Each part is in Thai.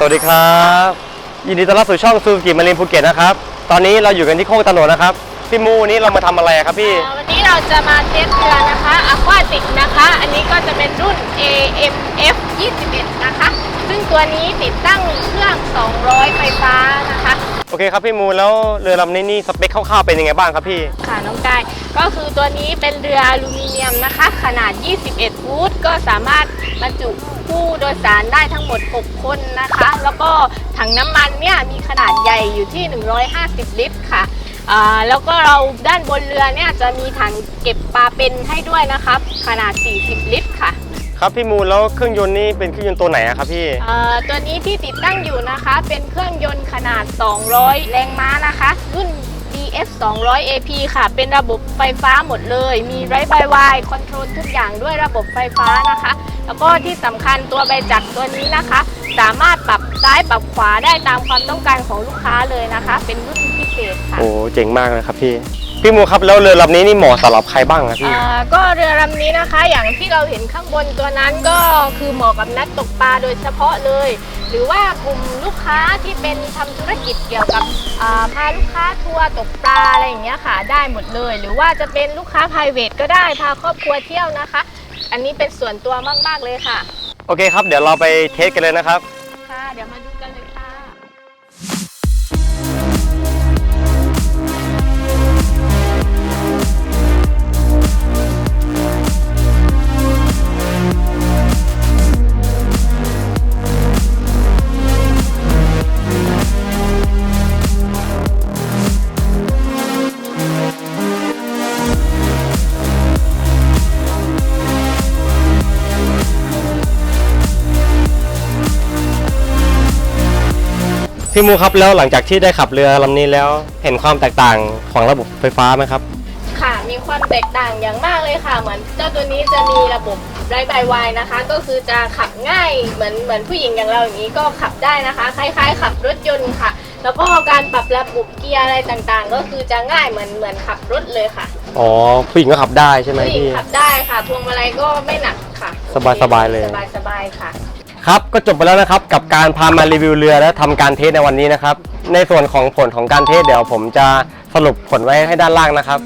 สวัสดีครับ ยินดีต้อนรับสู่ช่องซูกิมารินภูเก็ตนะครับ ตอนนี้เราอยู่กันที่โคกตะโหนดนะครับ พี่มูวันนี้เรามาทำอะไรอะครับพี่ วันนี้เราจะมาเทสเรือนะคะอควาติกนะคะ อันนี้ก็จะเป็นรุ่น AMF 21 นะคะ ซึ่งตัวนี้ติดตั้งเครื่อง 200 ไฟฟ้านะคะ โอเคครับพี่มูแล้วเรือลำนี้นี่สเปคคร่าวๆเป็นยังไงบ้างครับพี่ ค่ะน้องกายก็คือตัวนี้เป็นเรืออลูมิเนียมนะคะ ขนาด 21 ฟุตก็สามารถบรรจุ ผู้โดยสารได้ทั้งหมด 6 คนนะคะ แล้วก็ถังน้ำมันเนี่ยมีขนาดใหญ่อยู่ที่ 150 ลิตรค่ะอ่าแล้วก็เราด้านบนเรือเนี่ยจะมีถังเก็บปลาเป็นให้ด้วยนะครับ ขนาด 40 ลิตรค่ะ ครับพี่มูแล้วเครื่องยนต์นี่เป็นเครื่องยนต์ตัวไหนอะครับพี่เอ่อตัวนี้ที่ติดตั้งอยู่นะคะ เป็นเครื่องยนต์ขนาด 200 แรงม้านะคะ รุ่น DF 200 AP ค่ะ เป็นระบบไฟฟ้าหมดเลย มีไรบายวายคอนโทรลทุกอย่างด้วยระบบไฟฟ้านะคะ แล้วก็ที่สำคัญตัวใบจักรตัวนี้นะคะ สามารถปรับซ้ายปรับขวาได้ตามความต้องการของลูกค้าเลยนะคะ เป็นรุ่นพิเศษค่ะ โอ้เจ๋งมากนะครับพี่ พี่มูครับแล้วเรือลำนี้นี่เหมาะสำหรับใครบ้างครับพี่ อ่าก็เรือลำนี้นะคะ อย่างที่เราเห็นข้างบนตัวนั้นก็คือเหมาะกับนักตกปลาโดยเฉพาะเลย หรือว่ากลุ่มลูกค้าที่เป็นทำธุรกิจเกี่ยวกับอ่าพาลูกค้าทัวร์ตกปลาอะไรอย่างเงี้ยค่ะ ได้หมดเลย หรือว่าจะเป็นลูกค้า p r i v a t ก็ได้พาครอบครัวเที่ยวนะคะ อันนี้เป็นส่วนตัวมากๆเลยค่ะโอเคครับ เดี๋ยวเราไปเทสกันเลยนะครับ ค่ะ เดี๋ยวมาดูกันเลย พี่มูครับแล้วหลังจากที่ได้ขับเรือลำนี้แล้วเห็นความแตกต่างของระบบไฟฟ้าไหมครับ ค่ะ มีความแตกต่างอย่างมากเลยค่ะ เหมือนเจ้าตัวนี้จะมีระบบไรบายวายนะคะ ก็คือจะขับง่ายเหมือนเหมือนผู้หญิงอย่างเราอย่างนี้ก็ขับได้นะคะ คล้ายๆ ขับรถยนต์ค่ะ แล้วก็การปรับระบบเกียร์อะไรต่างๆ ก็คือจะง่ายเหมือนเหมือนขับรถเลยค่ะอ๋อผู้หญิงก็ขับได้ใช่ไหมผู้หญิงพี่ ขับได้ค่ะพวงมาลัยก็ไม่หนักค่ะสบายๆเลย สบายๆค่ะ ครับก็จบไปแล้วนะครับกับการพามารีวิวเรือและทำการเทสในวันนี้นะครับ ในส่วนของผลของการเทสเดี๋ยวผมจะสรุปผลไว้ให้ด้านล่างนะครับ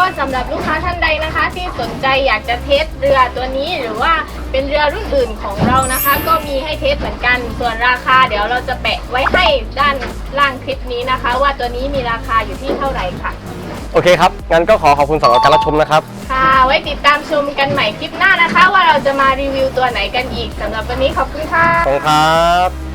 ก็สำหรับลูกค้าท่านใดนะคะ ที่สนใจอยากจะเทสเรือตัวนี้หรือว่าเป็นเรือรุ่นอื่นของเรานะคะ ก็มีให้เทสเหมือนกัน ส่วนราคาเดี๋ยวเราจะแปะไว้ให้ด้านล่างคลิปนี้นะคะ ว่าตัวนี้มีราคาอยู่ที่เท่าไหร่ค่ะ โอเคครับ งั้นก็ขอขอบคุณสำหรับการรับชมนะครับ ค่ะ ไว้ติดตามชมกันใหม่คลิปหน้านะคะ ว่าเราจะมารีวิวตัวไหนกันอีกสำหรับวันนี้ขอบคุณค่ะขอบคุณครับ